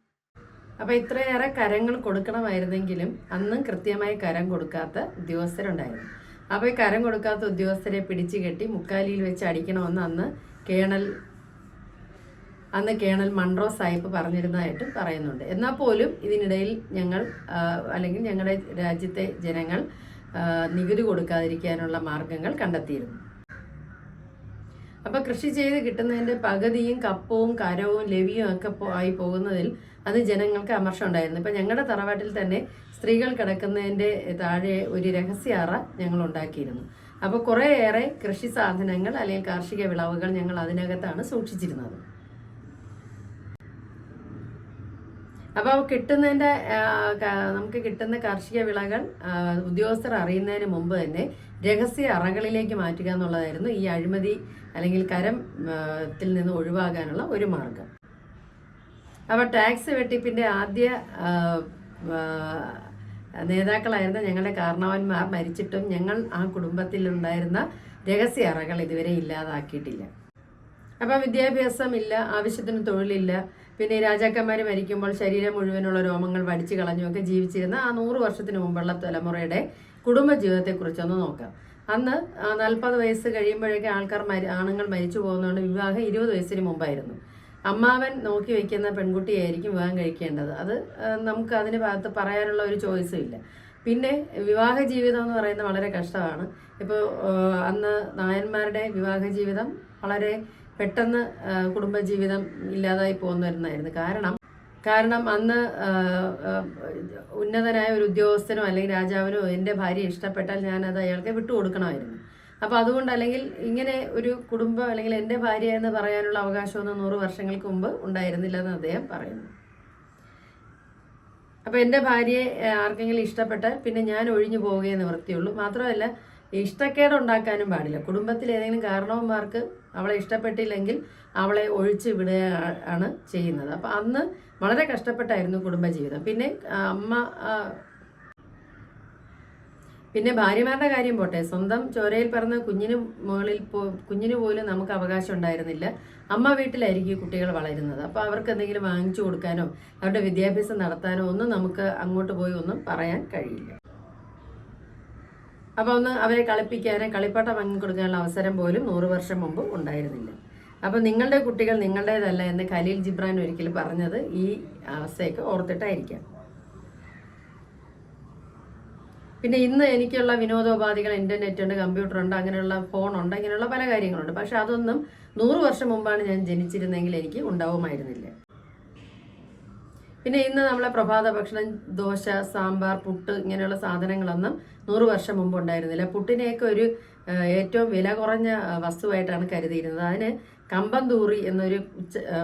അപ്പൊ ഇത്രയേറെ കരങ്ങൾ കൊടുക്കണമായിരുന്നെങ്കിലും അന്നും കൃത്യമായി കരം കൊടുക്കാത്ത ഉദ്യോഗസ്ഥരുണ്ടായിരുന്നു. അപ്പൊ ഈ കരം കൊടുക്കാത്ത ഉദ്യോഗസ്ഥരെ പിടിച്ചു കെട്ടി മുക്കാലിയിൽ വെച്ച് അടിക്കണമെന്ന് അന്ന് കേണൽ അന്ന് കേണൽ മൺട്രോ സാഹിബ് പറഞ്ഞിരുന്നതായിട്ട് പറയുന്നുണ്ട്. എന്നാൽ പോലും ഇതിനിടയിൽ ഞങ്ങൾ അല്ലെങ്കിൽ ഞങ്ങളുടെ രാജ്യത്തെ ജനങ്ങൾ നികുതി കൊടുക്കാതിരിക്കാനുള്ള മാർഗങ്ങൾ കണ്ടെത്തിയിരുന്നു. അപ്പൊ കൃഷി ചെയ്ത് കിട്ടുന്നതിന്റെ പകുതിയും കപ്പവും കരവും ലവിയും ഒക്കെ ആയി പോകുന്നതിൽ അത് ജനങ്ങൾക്ക് അമർഷം ഉണ്ടായിരുന്നു. ഇപ്പം ഞങ്ങളുടെ തറവാട്ടിൽ തന്നെ സ്ത്രീകൾ കിടക്കുന്നതിന്റെ താഴെ ഒരു രഹസ്യാറ ഞങ്ങൾ ഉണ്ടാക്കിയിരുന്നു. അപ്പോൾ കുറേയേറെ കൃഷി സാധനങ്ങൾ അല്ലെങ്കിൽ കാർഷിക വിളവുകൾ ഞങ്ങൾ അതിനകത്താണ് സൂക്ഷിച്ചിരുന്നത്. അപ്പോൾ കിട്ടുന്നതിന്റെ ആ, നമുക്ക് കിട്ടുന്ന കാർഷിക വിളകൾ ഉദ്യോഗസ്ഥർ അറിയുന്നതിന് മുമ്പ് തന്നെ രഹസ്യ അറകളിലേക്ക് മാറ്റുക എന്നുള്ളതായിരുന്നു ഈ അഴിമതി അല്ലെങ്കിൽ കരം ത്തിൽ നിന്ന് ഒഴിവാകാനുള്ള ഒരു മാർഗം. അപ്പോൾ ടാക്സ് വെട്ടിപ്പിന്റെ ആദ്യ നേതാക്കളായിരുന്ന ഞങ്ങളുടെ കാരണവന്മാർ മരിച്ചിട്ടും ഞങ്ങൾ ആ കുടുംബത്തിലുണ്ടായിരുന്ന രഹസ്യ അറകൾ ഇതുവരെ ഇല്ലാതാക്കിയിട്ടില്ല. അപ്പോൾ വിദ്യാഭ്യാസം ഇല്ല ആവശ്യത്തിന് തൊഴിലില്ല പിന്നെ രാജാക്കന്മാർ മരിക്കുമ്പോൾ ശരീരം മുഴുവനുള്ള രോമങ്ങൾ വടിച്ചു കളഞ്ഞുമൊക്കെ ജീവിച്ചിരുന്ന ആ നൂറ് വർഷത്തിന് മുമ്പുള്ള തലമുറയുടെ കുടുംബ ജീവിതത്തെക്കുറിച്ചൊന്ന് നോക്കാം. അന്ന് നാൽപ്പത് വയസ്സ് കഴിയുമ്പോഴേക്കും ആൾക്കാർ മരി ആണുങ്ങൾ മരിച്ചു പോകുന്നതുകൊണ്ട് വിവാഹം ഇരുപത് വയസ്സിന് മുമ്പായിരുന്നു. അമ്മാവൻ നോക്കി വെക്കുന്ന പെൺകുട്ടിയായിരിക്കും വിവാഹം കഴിക്കേണ്ടത്. അത് നമുക്ക് അതിന് ഭാഗത്ത് പറയാനുള്ള ഒരു ചോയ്സും ഇല്ല. പിന്നെ വിവാഹ ജീവിതം എന്ന് പറയുന്നത് വളരെ കഷ്ടമാണ്. ഇപ്പോൾ അന്ന് നായന്മാരുടെ വിവാഹ ജീവിതം വളരെ പെട്ടെന്ന് കുടുംബജീവിതം ഇല്ലാതായി പോകുന്നവരുന്നായിരുന്നു കാരണം കാരണം അന്ന് ഉന്നതനായ ഒരു ഉദ്യോഗസ്ഥനോ അല്ലെങ്കിൽ രാജാവിനോ എന്റെ ഭാര്യ ഇഷ്ടപ്പെട്ടാൽ ഞാനത് അയാൾക്ക് വിട്ടുകൊടുക്കണമായിരുന്നു. അപ്പോൾ അതുകൊണ്ട് അല്ലെങ്കിൽ ഇങ്ങനെ ഒരു കുടുംബം അല്ലെങ്കിൽ എന്റെ ഭാര്യ എന്ന് പറയാനുള്ള അവകാശമൊന്നും നൂറ് വർഷങ്ങൾക്ക് മുമ്പ് ഉണ്ടായിരുന്നില്ല എന്ന് അദ്ദേഹം പറയുന്നു. അപ്പോൾ എന്റെ ഭാര്യയെ ആർക്കെങ്കിലും ഇഷ്ടപ്പെട്ടാൽ പിന്നെ ഞാൻ ഒഴിഞ്ഞു പോവുകയെന്ന് നിവൃത്തിയുള്ളൂ മാത്രമല്ല ഇഷ്ടക്കേട് ഉണ്ടാക്കാനും പാടില്ല. കുടുംബത്തിൽ ഏതെങ്കിലും കാരണവന്മാർക്ക് അവളെ ഇഷ്ടപ്പെട്ടില്ലെങ്കിൽ അവളെ ഒഴിച്ച് വിടുക ആണ് ചെയ്യുന്നത്. അപ്പം അന്ന് വളരെ കഷ്ടപ്പെട്ടായിരുന്നു കുടുംബജീവിതം. പിന്നെ അമ്മ പിന്നെ ഭാര്യമാരുടെ കാര്യം പോട്ടെ. സ്വന്തം ചോരയിൽ പറഞ്ഞ കുഞ്ഞിന് മുകളിൽ പോ കുഞ്ഞിന് പോലും നമുക്ക് അവകാശം ഉണ്ടായിരുന്നില്ല. അമ്മ വീട്ടിലായിരിക്കും കുട്ടികൾ വളരുന്നത്. അപ്പോൾ അവർക്ക് എന്തെങ്കിലും വാങ്ങിച്ചു കൊടുക്കാനോ അവരുടെ വിദ്യാഭ്യാസം നടത്താനോ ഒന്നും നമുക്ക് അങ്ങോട്ട് പോയി ഒന്നും പറയാൻ കഴിയില്ല. അപ്പോൾ ഒന്ന് അവരെ കളിപ്പിക്കാനോ കളിപ്പാട്ടം വാങ്ങിക്കൊടുക്കാനുള്ള അവസരം പോലും നൂറ് വർഷം മുമ്പ് ഉണ്ടായിരുന്നില്ല. അപ്പോൾ നിങ്ങളുടെ കുട്ടികൾ നിങ്ങളുടേതല്ല എന്ന് ഖലീൽ ജിബ്രാൻ ഒരിക്കൽ പറഞ്ഞത് ഈ അവസ്ഥയൊക്കെ ഓർത്തിട്ടായിരിക്കാം. പിന്നെ ഇന്ന് എനിക്കുള്ള വിനോദോപാധികൾ ഇന്റർനെറ്റ് ഉണ്ട് കമ്പ്യൂട്ടർ ഉണ്ട് അങ്ങനെയുള്ള ഉണ്ട് ഇങ്ങനെയുള്ള പല കാര്യങ്ങളുണ്ട്. പക്ഷെ അതൊന്നും നൂറ് വർഷം മുമ്പാണ് ഞാൻ ജനിച്ചിരുന്നെങ്കിൽ എനിക്ക് ഉണ്ടാവുമായിരുന്നില്ല. പിന്നെ ഇന്ന് നമ്മളെ പ്രഭാത ഭക്ഷണം ദോശ സാമ്പാർ പുട്ട് ഇങ്ങനെയുള്ള സാധനങ്ങളൊന്നും നൂറ് വർഷം മുമ്പ് ഉണ്ടായിരുന്നില്ല. പുട്ടിനെയൊക്കെ ഒരു ഏറ്റവും വില കുറഞ്ഞ വസ്തുവായിട്ടാണ് കരുതിയിരുന്നത്. അതിന് കമ്പം തൂറി എന്നൊരു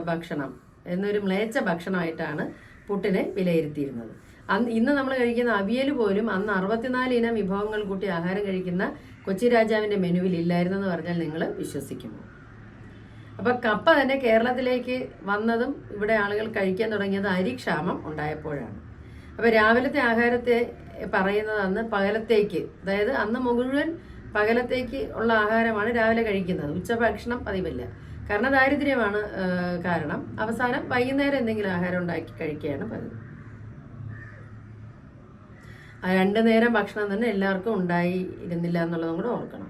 ഭക്ഷണം എന്നൊരു മ്ലേച്ച ഭക്ഷണമായിട്ടാണ് പുട്ടിനെ വിലയിരുത്തിയിരുന്നത്. അന്ന് ഇന്ന് നമ്മൾ കഴിക്കുന്ന അവിയൽ പോലും അന്ന് അറുപത്തിനാല് ഇനം വിഭവങ്ങൾ കൂട്ടി ആഹാരം കഴിക്കുന്ന കൊച്ചി രാജാവിന്റെ മെനുവിൽ ഇല്ലായിരുന്നെന്ന് പറഞ്ഞാൽ നിങ്ങൾ വിശ്വസിക്കുമോ? അപ്പൊ കപ്പ തന്നെ കേരളത്തിലേക്ക് വന്നതും ഇവിടെ ആളുകൾ കഴിക്കാൻ തുടങ്ങിയത് അരിക്ഷാമം ഉണ്ടായപ്പോഴാണ്. അപ്പൊ രാവിലത്തെ ആഹാരത്തെ പറയുന്നത് അന്ന് പകലത്തേക്ക് അതായത് അന്ന് മുഴുവൻ പകലത്തേക്ക് ഉള്ള ആഹാരമാണ് രാവിലെ കഴിക്കുന്നത്. ഉച്ചഭക്ഷണം പതിവില്ല. കാരണം ദാരിദ്ര്യമാണ് കാരണം അവസാനം വൈകുന്നേരം എന്തെങ്കിലും ആഹാരം ഉണ്ടാക്കി കഴിക്കുകയാണ് പതിവ്. രണ്ട് നേരം ഭക്ഷണം തന്നെ എല്ലാവർക്കും ഉണ്ടായിരുന്നില്ല എന്നുള്ളതും കൂടെ ഓർക്കണം.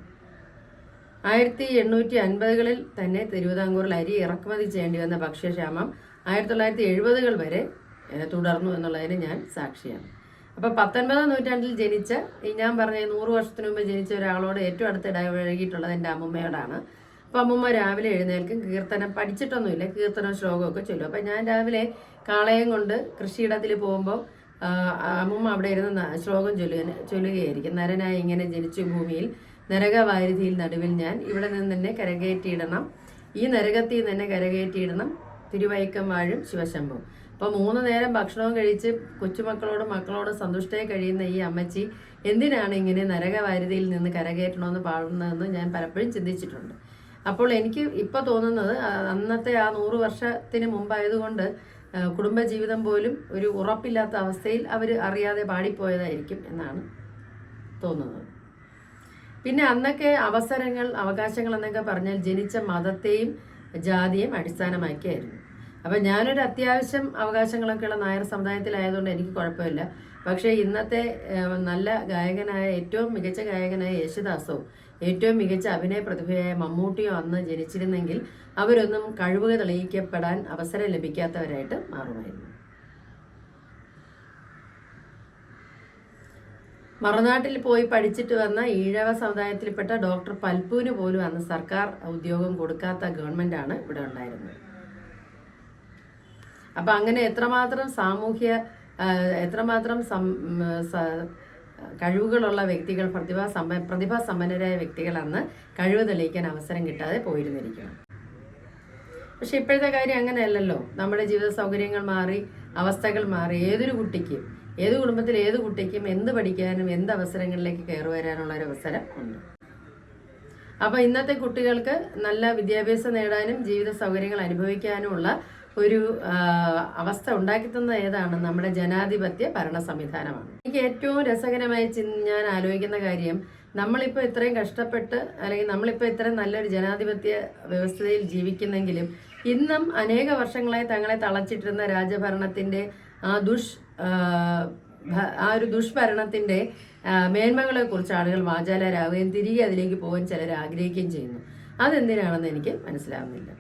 ആയിരത്തി എണ്ണൂറ്റി അൻപതുകളിൽ തന്നെ തിരുവിതാംകൂറിൽ അരി ഇറക്കുമതി ചെയ്യേണ്ടി വന്ന ഭക്ഷ്യക്ഷാമം ആയിരത്തി തൊള്ളായിരത്തി എഴുപതുകൾ വരെ തുടർന്നു എന്നുള്ളതിന് ഞാൻ സാക്ഷിയാണ്. അപ്പം പത്തൊൻപതാം നൂറ്റാണ്ടിൽ ജനിച്ച ഈ ഞാൻ പറഞ്ഞ നൂറ് വർഷത്തിന് മുമ്പ് ജനിച്ച ഒരാളോട് ഏറ്റവും അടുത്ത് ഇടപഴകിയിട്ടുള്ളത് എന്റെ അമ്മൂമ്മയോടാണ്. അപ്പം അമ്മൂമ്മ രാവിലെ എഴുന്നേൽക്കും കീർത്തനം പഠിച്ചിട്ടൊന്നുമില്ല കീർത്തനം ശ്ലോകമൊക്കെ ചൊല്ലും. അപ്പം ഞാൻ രാവിലെ കാളയം കൊണ്ട് കൃഷിയിടത്തിൽ പോകുമ്പോൾ അമ്മൂമ്മ അവിടെ ഇരുന്ന് ശ്ലോകം ചൊല്ലുക ചൊല്ലുകയായിരിക്കും. നരനായി ഇങ്ങനെ ജനിച്ചു ഭൂമിയിൽ. നരകവാരിധിയിൽ നടുവിൽ ഞാൻ. ഇവിടെ നിന്ന് തന്നെ കരകയറ്റിയിടണം. ഈ നരകത്തിൽ തന്നെ കരകയറ്റിയിടണം. തിരുവൈക്കം വാഴും ശിവശംഭം. അപ്പോൾ മൂന്ന് നേരം ഭക്ഷണവും കഴിച്ച് കൊച്ചുമക്കളോടും മക്കളോടും സന്തുഷ്ടയായി കഴിയുന്ന ഈ അമ്മച്ചി എന്തിനാണ് ഇങ്ങനെ നരകവാരിധിയിൽ നിന്ന് കരകയറ്റണമെന്ന് പാടുന്നതെന്ന് ഞാൻ പലപ്പോഴും ചിന്തിച്ചിട്ടുണ്ട്. അപ്പോൾ എനിക്ക് ഇപ്പോൾ തോന്നുന്നത് അന്നത്തെ ആ നൂറ് വർഷത്തിന് മുമ്പായതുകൊണ്ട് കുടുംബജീവിതം പോലും ഒരു ഉറപ്പില്ലാത്ത അവസ്ഥയിൽ അവർ അറിയാതെ പാടിപ്പോയതായിരിക്കും എന്നാണ് തോന്നുന്നത്. പിന്നെ അന്നൊക്കെ അവസരങ്ങൾ അവകാശങ്ങൾ എന്നൊക്കെ പറഞ്ഞാൽ ജനിച്ച മതത്തെയും ജാതിയെയും അടിസ്ഥാനമാക്കിയായിരുന്നു. അപ്പം ഞാനൊരു അത്യാവശ്യം അവകാശങ്ങളൊക്കെയുള്ള നായർ സമുദായത്തിലായതുകൊണ്ട് എനിക്ക് കുഴപ്പമില്ല. പക്ഷേ ഇന്നത്തെ നല്ല ഗായകനായ ഏറ്റവും മികച്ച ഗായകനായ യേശുദാസോ ഏറ്റവും മികച്ച അഭിനയ പ്രതിഭയായ മമ്മൂട്ടിയോ അന്ന് ജനിച്ചിരുന്നെങ്കിൽ അവരൊന്നും കഴിവുക തെളിയിക്കപ്പെടാൻ അവസരം ലഭിക്കാത്തവരായിട്ട് മാറുമായിരുന്നു. മറുനാട്ടിൽ പോയി പഠിച്ചിട്ട് വന്ന ഈഴവ സമുദായത്തിൽപ്പെട്ട ഡോക്ടർ പൽപ്പുവിന് പോലും അന്ന് സർക്കാർ ഉദ്യോഗം കൊടുക്കാത്ത ഗവൺമെന്റ് ആണ് ഇവിടെ ഉണ്ടായിരുന്നത്. അപ്പൊ അങ്ങനെ എത്രമാത്രം സാമൂഹ്യ എത്രമാത്രം കഴിവുകളുള്ള വ്യക്തികൾ പ്രതിഭാ സമ്പ പ്രതിഭാസമ്പന്നരായ വ്യക്തികൾ അന്ന് കഴിവ് തെളിയിക്കാൻ അവസരം കിട്ടാതെ പോയിരുന്നിരിക്കണം പക്ഷെ ഇപ്പോഴത്തെ കാര്യം അങ്ങനെയല്ലല്ലോ. നമ്മുടെ ജീവിത സൗകര്യങ്ങൾ മാറി അവസ്ഥകൾ മാറി. ഏതൊരു കുട്ടിക്കും ഏത് കുടുംബത്തിൽ ഏത് കുട്ടിക്കും എന്ത് പഠിക്കാനും എന്ത് അവസരങ്ങളിലേക്ക് കയറി വരാനുള്ള ഒരു അവസരം ഉണ്ട്. അപ്പോൾ ഇന്നത്തെ കുട്ടികൾക്ക് നല്ല വിദ്യാഭ്യാസം നേടാനും ജീവിത സൗകര്യങ്ങൾ അനുഭവിക്കാനുമുള്ള ഒരു അവസ്ഥ ഉണ്ടാക്കിത്തുന്ന ഏതാണ്? നമ്മുടെ ജനാധിപത്യ ഭരണ സംവിധാനമാണ്. എനിക്ക് ഏറ്റവും രസകരമായി ഞാൻ ആലോചിക്കുന്ന കാര്യം നമ്മളിപ്പോൾ ഇത്രയും കഷ്ടപ്പെട്ട് അല്ലെങ്കിൽ നമ്മളിപ്പോൾ ഇത്രയും നല്ലൊരു ജനാധിപത്യ വ്യവസ്ഥയിൽ ജീവിക്കുന്നെങ്കിലും ഇന്നും അനേക വർഷങ്ങളായി തങ്ങളെ തളച്ചിട്ടിരുന്ന രാജഭരണത്തിന്റെ ആ ദുഷ് ആ, ഒരു ദുഷ്ഭരണത്തിന്റെ മേന്മകളെക്കുറിച്ച് ആളുകൾ വാചാലരാകുകയും തിരികെ അതിലേക്ക് പോകാൻ ചിലർ ആഗ്രഹിക്കുകയും ചെയ്യുന്നു. അതെന്തിനാണെന്ന് എനിക്ക് മനസ്സിലാവുന്നില്ല.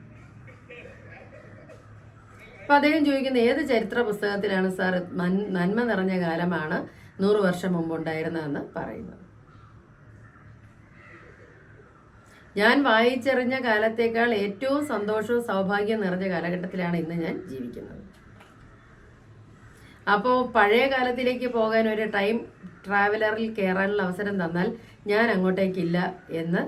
അപ്പൊ അദ്ദേഹം ചോദിക്കുന്ന ഏത് ചരിത്ര പുസ്തകത്തിലാണ് സാർ നന്മ നിറഞ്ഞ കാലമാണ് നൂറ് വർഷം മുമ്പ് ഉണ്ടായിരുന്നതെന്ന് പറയുന്നത്? ഞാൻ വായിച്ചറിഞ്ഞ കാലത്തേക്കാൾ ഏറ്റവും സന്തോഷവും സൗഭാഗ്യം നിറഞ്ഞ കാലഘട്ടത്തിലാണ് ഇന്ന് ഞാൻ ജീവിക്കുന്നത്. അപ്പോൾ പഴയ കാലത്തിലേക്ക് പോകാൻ ഒരു ടൈം ട്രാവലറിൽ കയറാനുള്ള അവസരം തന്നാൽ ഞാൻ അങ്ങോട്ടേക്കില്ല എന്ന്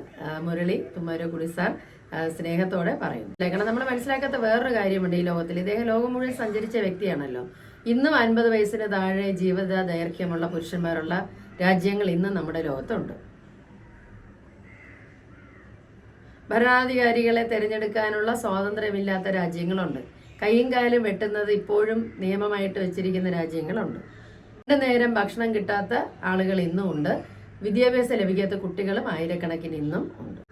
മുരളി മുരളി തുമ്മാരക്കുടി സാർ സ്നേഹത്തോടെ പറയുന്നു. കാരണം നമ്മൾ മനസ്സിലാക്കാത്ത വേറൊരു കാര്യമുണ്ട് ഈ ലോകത്തിൽ. ഇദ്ദേഹം ലോകം മുഴുവൻ സഞ്ചരിച്ച വ്യക്തിയാണല്ലോ. ഇന്നും അൻപത് വയസ്സിന് താഴെ ജീവിത ദൈർഘ്യമുള്ള പുരുഷന്മാരുള്ള രാജ്യങ്ങൾ ഇന്നും നമ്മുടെ ലോകത്തുണ്ട്. ഭരണാധികാരികളെ തിരഞ്ഞെടുക്കാനുള്ള സ്വാതന്ത്ര്യമില്ലാത്ത രാജ്യങ്ങളുണ്ട്. കൈയും കാലും വെട്ടുന്നത് ഇപ്പോഴും നിയമമായിട്ട് വെച്ചിരിക്കുന്ന രാജ്യങ്ങളുണ്ട്. രണ്ടു നേരം ഭക്ഷണം കിട്ടാത്ത ആളുകൾ ഇന്നും ഉണ്ട്. വിദ്യാഭ്യാസം ലഭിക്കാത്ത കുട്ടികളും ആയിരക്കണക്കിന് ഇന്നും ഉണ്ട്.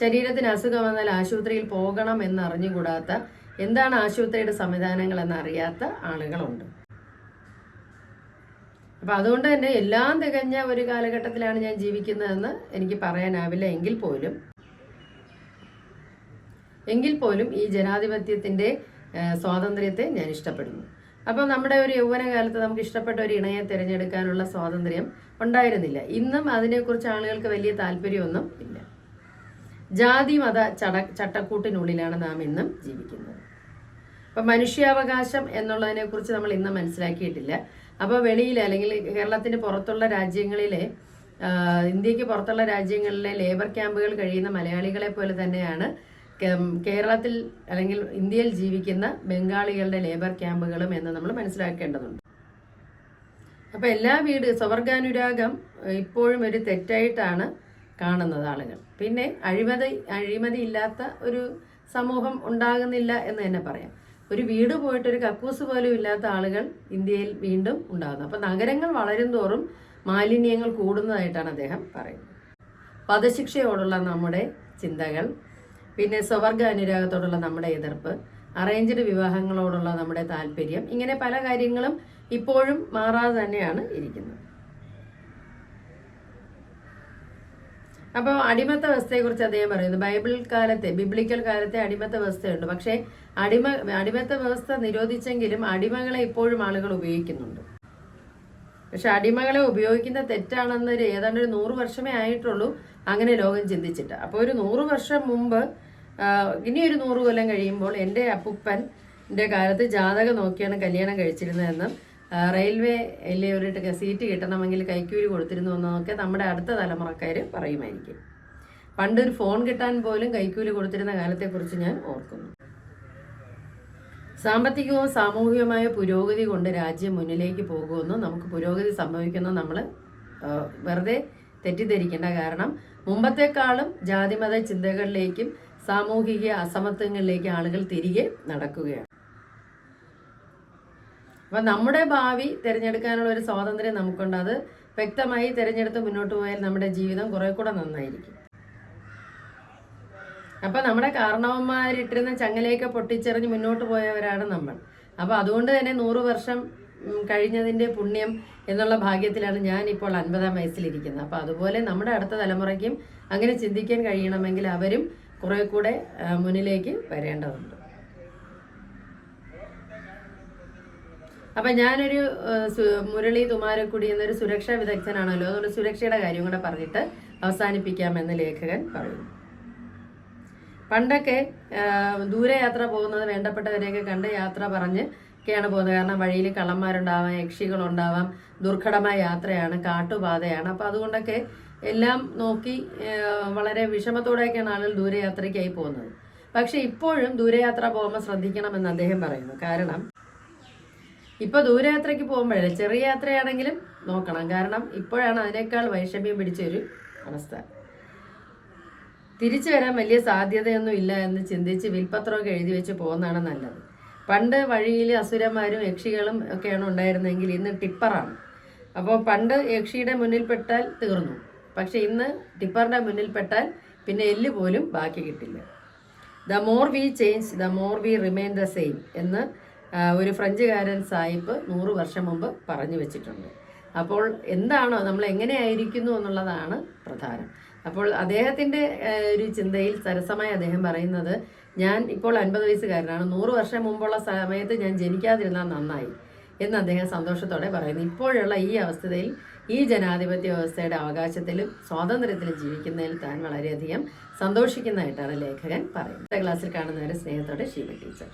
ശരീരത്തിന് അസുഖം വന്നാൽ ആശുപത്രിയിൽ പോകണം എന്ന് അറിഞ്ഞുകൂടാത്ത എന്താണ് ആശുപത്രിയുടെ സംവിധാനങ്ങൾ എന്നറിയാത്ത ആളുകളുണ്ട്. അപ്പൊ അതുകൊണ്ട് തന്നെ എല്ലാം തികഞ്ഞ ഒരു കാലഘട്ടത്തിലാണ് ഞാൻ ജീവിക്കുന്നതെന്ന് എനിക്ക് പറയാനാവില്ല. എങ്കിൽ പോലും എങ്കിൽ പോലും ഈ ജനാധിപത്യത്തിന്റെ സ്വാതന്ത്ര്യത്തെ ഞാൻ ഇഷ്ടപ്പെടുന്നു. അപ്പോൾ നമ്മുടെ ഒരു യൗവനകാലത്ത് നമുക്ക് ഇഷ്ടപ്പെട്ട ഒരു ഇണയെ തിരഞ്ഞെടുക്കാനുള്ള സ്വാതന്ത്ര്യം ഉണ്ടായിരുന്നില്ല. ഇന്നും അതിനെക്കുറിച്ച് ആളുകൾക്ക് വലിയ താല്പര്യമൊന്നും ഇല്ല. ജാതി മത ചട ചട്ടക്കൂട്ടിനുള്ളിലാണ് നാം ഇന്നും ജീവിക്കുന്നത് അപ്പൊ മനുഷ്യാവകാശം എന്നുള്ളതിനെ കുറിച്ച് നമ്മൾ ഇന്ന് മനസ്സിലാക്കിയിട്ടില്ല. അപ്പോൾ വെളിയിൽ അല്ലെങ്കിൽ കേരളത്തിന് പുറത്തുള്ള രാജ്യങ്ങളിലെ ഇന്ത്യയ്ക്ക് പുറത്തുള്ള രാജ്യങ്ങളിലെ ലേബർ ക്യാമ്പുകൾ കഴിയുന്ന മലയാളികളെ പോലെ തന്നെയാണ് കേരളത്തിൽ അല്ലെങ്കിൽ ഇന്ത്യയിൽ ജീവിക്കുന്ന ബംഗാളികളുടെ ലേബർ ക്യാമ്പുകളും എന്ന് നമ്മൾ മനസ്സിലാക്കേണ്ടതുണ്ട്. അപ്പോൾ എല്ലാ വീട് സ്വവർഗാനുരാഗം ഇപ്പോഴും ഒരു തെറ്റായിട്ടാണ് കാണുന്നത് ആളുകൾ. പിന്നെ അഴിമതി അഴിമതി ഇല്ലാത്ത ഒരു സമൂഹം ഉണ്ടാകുന്നില്ല എന്ന് തന്നെ പറയാം. ഒരു വീട് പോയിട്ട് ഒരു കക്കൂസ് പോലും ഇല്ലാത്ത ആളുകൾ ഇന്ത്യയിൽ വീണ്ടും ഉണ്ടാകുന്നു. അപ്പൊ നഗരങ്ങൾ വളരും തോറും മാലിന്യങ്ങൾ കൂടുന്നതായിട്ടാണ് അദ്ദേഹം പറയുന്നത്. വധശിക്ഷയോടുള്ള നമ്മുടെ ചിന്തകൾ പിന്നെ സ്വവർഗ അനുരാഗത്തോടുള്ള നമ്മുടെ എതിർപ്പ് അറേഞ്ച്ഡ് വിവാഹങ്ങളോടുള്ള നമ്മുടെ താല്പര്യം ഇങ്ങനെ പല കാര്യങ്ങളും ഇപ്പോഴും മാറാതെ തന്നെയാണ് ഇരിക്കുന്നത്. അപ്പോൾ അടിമത്ത വ്യവസ്ഥയെക്കുറിച്ച് അദ്ദേഹം പറയുന്നു. ബൈബിൾ കാലത്തെ ബിബ്ലിക്കൽ കാലത്തെ അടിമത്ത വ്യവസ്ഥയുണ്ട് പക്ഷേ അടിമ അടിമത്ത വ്യവസ്ഥ നിരോധിച്ചെങ്കിലും അടിമകളെ ഇപ്പോഴും ആളുകൾ ഉപയോഗിക്കുന്നുണ്ട്. പക്ഷെ അടിമകളെ ഉപയോഗിക്കുന്ന തെറ്റാണെന്ന് ഒരു ഏതാണ്ട് ഒരു നൂറ് വർഷമേ ആയിട്ടുള്ളൂ അങ്ങനെ ലോകം ചിന്തിച്ചിട്ട്. അപ്പോൾ ഒരു നൂറ് വർഷം മുമ്പ് ഇനി ഒരു നൂറ് കൊല്ലം കഴിയുമ്പോൾ എന്റെ അപ്പുപ്പന്റെ കാലത്ത് ജാതകം നോക്കിയാണ് കല്യാണം കഴിച്ചിരുന്നതെന്നും റെയിൽവേയിലെ ഒരു സീറ്റ് കിട്ടണമെങ്കിൽ കൈക്കൂലി കൊടുത്തിരുന്നു എന്നൊക്കെ നമ്മുടെ അടുത്ത തലമുറക്കാർ പറയുമായിരിക്കും. പണ്ടൊരു ഫോൺ കിട്ടാൻ പോലും കൈക്കൂലി കൊടുത്തിരുന്ന കാലത്തെക്കുറിച്ച് ഞാൻ ഓർക്കുന്നു. സാമ്പത്തികവും സാമൂഹികവുമായ പുരോഗതി കൊണ്ട് രാജ്യം മുന്നിലേക്ക് പോകുമെന്നും നമുക്ക് പുരോഗതി സംഭവിക്കുന്ന നമ്മൾ വെറുതെ തെറ്റിദ്ധരിക്കേണ്ട കാരണം മുമ്പത്തെക്കാളും ജാതിമത ചിന്തകളിലേക്കും സാമൂഹിക അസമത്വങ്ങളിലേക്കും ആളുകൾ തിരികെ നടക്കുകയാണ്. അപ്പൊ നമ്മുടെ ഭാവി തിരഞ്ഞെടുക്കാനുള്ള ഒരു സ്വാതന്ത്ര്യം നമുക്കുണ്ട്. അത് വ്യക്തമായി തിരഞ്ഞെടുത്ത് മുന്നോട്ട് പോയാൽ നമ്മുടെ ജീവിതം കുറെ കൂടെ നന്നായിരിക്കും. അപ്പൊ നമ്മുടെ കാരണവന്മാരിട്ടിരുന്ന ചങ്ങലയൊക്കെ പൊട്ടിച്ചെറിഞ്ഞ് മുന്നോട്ട് പോയവരാണ് നമ്മൾ. അപ്പൊ അതുകൊണ്ട് തന്നെ നൂറ് വർഷം കഴിഞ്ഞതിന്റെ പുണ്യം എന്നുള്ള ഭാഗ്യത്തിലാണ് ഞാൻ ഇപ്പോൾ അൻപതാം വയസ്സിലിരിക്കുന്നത്. അപ്പൊ അതുപോലെ നമ്മുടെ അടുത്ത തലമുറയ്ക്കും അങ്ങനെ ചിന്തിക്കാൻ കഴിയണമെങ്കിൽ അവരും കുറെ കൂടെ മുന്നിലേക്ക് വരേണ്ടതുണ്ട്. അപ്പൊ ഞാനൊരു മുരളി തുമാരക്കുടി എന്നൊരു സുരക്ഷാ വിദഗ്ധനാണല്ലോ. അതുകൊണ്ട് സുരക്ഷയുടെ കാര്യം കൂടെ പറഞ്ഞിട്ട് അവസാനിപ്പിക്കാമെന്ന് ലേഖകൻ പറയുന്നു. പണ്ടൊക്കെ ദൂരയാത്ര പോകുന്നത് വേണ്ടപ്പെട്ടവരെയൊക്കെ കണ്ട് യാത്ര പറഞ്ഞ് ഒക്കെയാണ് പോകുന്നത്. കാരണം വഴിയിൽ കള്ളന്മാരുണ്ടാവാം യക്ഷികളുണ്ടാവാം ദുർഘടമായ യാത്രയാണ് കാട്ടുപാതയാണ്. അപ്പോൾ അതുകൊണ്ടൊക്കെ എല്ലാം നോക്കി വളരെ വിഷമത്തോടെയൊക്കെയാണ് ആളുകൾ ദൂരയാത്രയ്ക്കായി പോകുന്നത്. പക്ഷേ ഇപ്പോഴും ദൂരയാത്ര പോകുമ്പോൾ ശ്രദ്ധിക്കണമെന്ന് അദ്ദേഹം പറയുന്നു. കാരണം ഇപ്പൊ ദൂരയാത്രയ്ക്ക് പോകുമ്പോഴേ ചെറിയ യാത്രയാണെങ്കിലും നോക്കണം. കാരണം ഇപ്പോഴാണ് അതിനേക്കാൾ വൈഷമ്യം പിടിച്ചൊരു അവസ്ഥ. തിരിച്ചു വരാൻ വലിയ സാധ്യതയൊന്നും ഇല്ല എന്ന് ചിന്തിച്ച് വിൽപ്പത്രമൊക്കെ എഴുതി വെച്ച് പോകുന്നതാണ് നല്ലത്. പണ്ട് വഴിയിൽ അസുരന്മാരും യക്ഷികളും ഒക്കെയാണ് ഉണ്ടായിരുന്നെങ്കിൽ ഇന്ന് ടിപ്പറാണ്. അപ്പോൾ പണ്ട് യക്ഷിയുടെ മുന്നിൽപ്പെട്ടാൽ തീർന്നു. പക്ഷെ ഇന്ന് ടിപ്പറിന്റെ മുന്നിൽപ്പെട്ടാൽ പിന്നെ എല്ല് പോലും ബാക്കി കിട്ടില്ല. The more we change the more we remain the same എന്ന് ഒരു ഫ്രഞ്ചുകാരൻ സായിപ്പ് നൂറ് വർഷം മുമ്പ് പറഞ്ഞു വെച്ചിട്ടുണ്ട്. അപ്പോൾ എന്താണോ നമ്മൾ എങ്ങനെയായിരിക്കുന്നു എന്നുള്ളതാണ് പ്രധാനം. അപ്പോൾ അദ്ദേഹത്തിന്റെ ഒരു ചിന്തയിൽ സരസമായി അദ്ദേഹം പറയുന്നത് ഞാൻ ഇപ്പോൾ അൻപത് വയസ്സുകാരനാണ്. നൂറ് വർഷം മുമ്പുള്ള സമയത്ത് ഞാൻ ജനിക്കാതിരുന്നാൽ നന്നായി എന്ന് അദ്ദേഹം സന്തോഷത്തോടെ പറയുന്നു. ഇപ്പോഴുള്ള ഈ അവസ്ഥയിൽ ഈ ജനാധിപത്യ വ്യവസ്ഥയുടെ അവകാശത്തിലും സ്വാതന്ത്ര്യത്തിലും ജീവിക്കുന്നതിൽ താൻ വളരെയധികം സന്തോഷിക്കുന്നതായിട്ടാണ് ലേഖകൻ പറയുന്നത്. ക്ലാസ്സിൽ കാണുന്നവരെ സ്നേഹത്തോടെ ഷീമ ടീച്ചർ.